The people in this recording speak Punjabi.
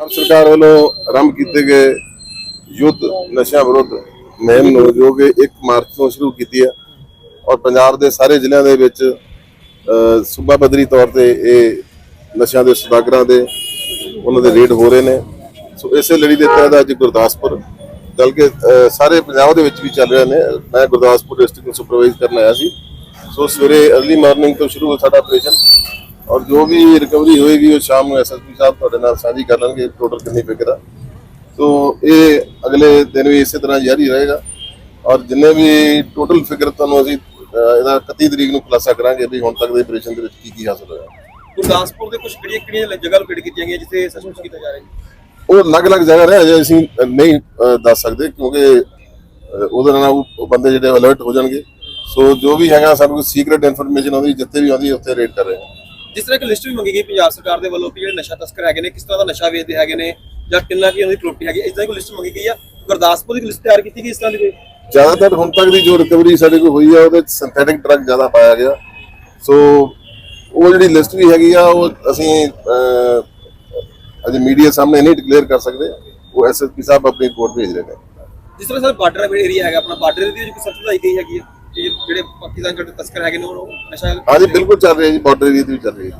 ਪੰਜਾਬ ਸਰਕਾਰ ਵੱਲੋਂ ਆਰੰਭ ਕੀਤੇ ਗਏ ਯੁੱਧ ਨਸ਼ਾ ਵਿਰੁੱਧ ਮੁਹਿੰਮ ਨੂੰ ਜੋ ਕਿ 1 ਮਾਰਚ ਤੋਂ ਸ਼ੁਰੂ ਕੀਤੀ ਹੈ ਔਰ ਪੰਜਾਬ ਦੇ ਸਾਰੇ ਜ਼ਿਲ੍ਹਿਆਂ ਦੇ ਵਿੱਚ ਸੂਬਾ ਪੱਧਰੀ ਤੌਰ ਤੇ ਇਹ ਨਸ਼ਿਆਂ ਦੇ ਸਦਾਗਰਾਂ ਦੇ ਉਹਨਾਂ ਦੇ ਰੇਡ ਹੋ ਰਹੇ ਨੇ। ਸੋ ਇਸੇ ਲੜੀ ਦੇ ਤਹਿਤ ਅੱਜ ਗੁਰਦਾਸਪੁਰ ਬਲਕਿ ਕੇ ਸਾਰੇ ਪੰਜਾਬ ਦੇ ਵਿੱਚ ਵੀ ਚੱਲ ਰਹੇ ਨੇ। ਮੈਂ ਗੁਰਦਾਸਪੁਰ ਡਿਸਟ੍ਰਿਕਟ ਨੂੰ ਸੁਪਰਵਾਈਜ਼ ਕਰਨ ਆਇਆ ਸੀ। ਸੋ ਸਵੇਰੇ अर्ਲੀ ਮਾਰਨਿੰਗ ਤੋਂ ਸ਼ੁਰੂ ਹੋਇਆ ਸਾਡਾ ਆਪਰੇਸ਼ਨ ਔਰ ਜੋ ਵੀ ਰਿਕਵਰੀ ਹੋਏਗੀ ਉਹ ਸ਼ਾਮ ਨੂੰ ਐਸਐਸਪੀ ਸਾਹਿਬ ਤੁਹਾਡੇ ਨਾਲ ਸਾਂਝੀ ਕਰ ਲੈਣਗੇ ਟੋਟਲ ਕਿੰਨੀ ਫਿਕਰ ਆ ਸੋ ਇਹ ਅਗਲੇ ਦਿਨ ਵੀ ਇਸੇ ਤਰ੍ਹਾਂ ਜਾਰੀ ਰਹੇਗਾ। ਔਰ ਜਿੰਨੇ ਵੀ ਟੋਟਲ ਫਿਗਰ ਤੁਹਾਨੂੰ ਅਸੀਂ ਇਹਦਾ 31 ਤਰੀਕ ਨੂੰ ਖੁਲਾਸਾ ਕਰਾਂਗੇ ਵੀ ਹੁਣ ਤੱਕ ਦੇ ਆਪਰੇਸ਼ਨ ਦੇ ਵਿੱਚ ਕੀ ਕੀ ਹਾਸਲ ਹੋਇਆ। ਗੁਰਦਾਸਪੁਰ ਦੇ ਕੁਝ ਕਿਹੜੀਆਂ ਕਿਹੜੀਆਂ ਜਗ੍ਹਾ ਲੋਕੇਟ ਕੀਤੀਆਂ ਗਈਆਂ ਜਿੱਥੇ ਸਸਪੈਂਸ ਕੀਤਾ ਜਾ ਰਿਹਾ ਹੈ? ਉਹ ਅਲੱਗ-ਅਲੱਗ ਜਗ੍ਹਾ ਨੇ ਅਜੇ ਅਸੀਂ ਨਹੀਂ ਦੱਸ ਸਕਦੇ ਕਿਉਂਕਿ ਉਹਦੇ ਨਾਲ ਉਹ ਬੰਦੇ ਜਿਹੜੇ ਅਲਰਟ ਹੋ ਜਾਣਗੇ। ਸੋ ਜੋ ਵੀ ਹੈਗਾ ਸਾਨੂੰ ਕੋਈ ਸੀਕ੍ਰੀਟ ਇਨਫੋਰਮੇਸ਼ਨ ਆਉਂਦੀ ਜਿੱਥੇ ਵੀ ਆਉਂਦੀ ਉੱਥੇ ਰੇਡ ਕਰ ਰਹੇ ਹਾਂ। ਜਿਸ ਤਰ੍ਹਾਂ ਕਿ ਲਿਸਟ ਵੀ ਮੰਗੀ ਗਈ ਪੰਜਾਬ ਸਰਕਾਰ ਦੇ ਵੱਲੋਂ ਕਿ ਜਿਹੜੇ ਨਸ਼ਾ ਤਸਕਰ ਹੈਗੇ ਨੇ ਕਿਸ ਤਰ੍ਹਾਂ ਦਾ ਨਸ਼ਾ ਵੇਚਦੇ ਹੈਗੇ ਨੇ ਜਾਂ ਕਿੰਨਾ ਕੀ ਉਹਦੀ ਪ੍ਰੋਪਰਟੀ ਹੈਗੀ ਇਸ ਤਰ੍ਹਾਂ ਦੀ ਕੋਈ ਲਿਸਟ ਮੰਗੀ ਗਈ ਆ। ਗੁਰਦਾਸਪੁਰ ਦੀ ਲਿਸਟ ਤਿਆਰ ਕੀਤੀ ਗਈ ਇਸ ਤਰ੍ਹਾਂ ਦੀ ਕੋਈ? ਜ਼ਿਆਦਾਤਰ ਹੁਣ ਤੱਕ ਦੀ ਜੋ ਰਿਕਵਰੀ ਸਾਡੇ ਕੋਲ ਹੋਈ ਆ ਉਹਦੇ ਚ ਸਿੰਥੈਟਿਕ ਡਰੱਗ ਜ਼ਿਆਦਾ ਪਾਇਆ ਗਿਆ। ਸੋ ਉਹ ਜਿਹੜੀ ਲਿਸਟ ਵੀ ਹੈਗੀ ਆ ਉਹ ਅਸੀਂ ਅਜੇ ਮੀਡੀਆ ਸਾਹਮਣੇ ਨਹੀਂ ਡਿਕਲੇਅਰ ਕਰ ਸਕਦੇ। ਉਹ ਐਸਐਸਪੀ ਸਾਹਿਬ ਆਪਣੀ ਰਿਪੋਰਟ ਭੇਜ ਰਹੇ ਨੇ। ਜਿਸ ਤਰ੍ਹਾਂ ਸਰ ਬਾਰਡਰ ਏਰੀਆ ਹੈਗਾ ਆਪਣਾ ਬਾਰਡਰ ਵਿੱਚ ਕੋਈ ਸਰਚ ਵਧਾਈ ਗਈ ਹੈਗੀ ਜਿਹੜੇ ਪਾਕਿਸਤਾਨ ਦੇ ਤਸਕਰ ਹੈਗੇ ਨੇ ਉਹ ਨਸ਼ਾ ਹਾਂਜੀ, ਬਿਲਕੁਲ ਚੱਲ ਰਿਹਾ ਜੀ ਬਾਰਡਰ ਏਰੀਆ ਤੇ ਵੀ ਚੱਲ ਰਹੀ ਜੀ।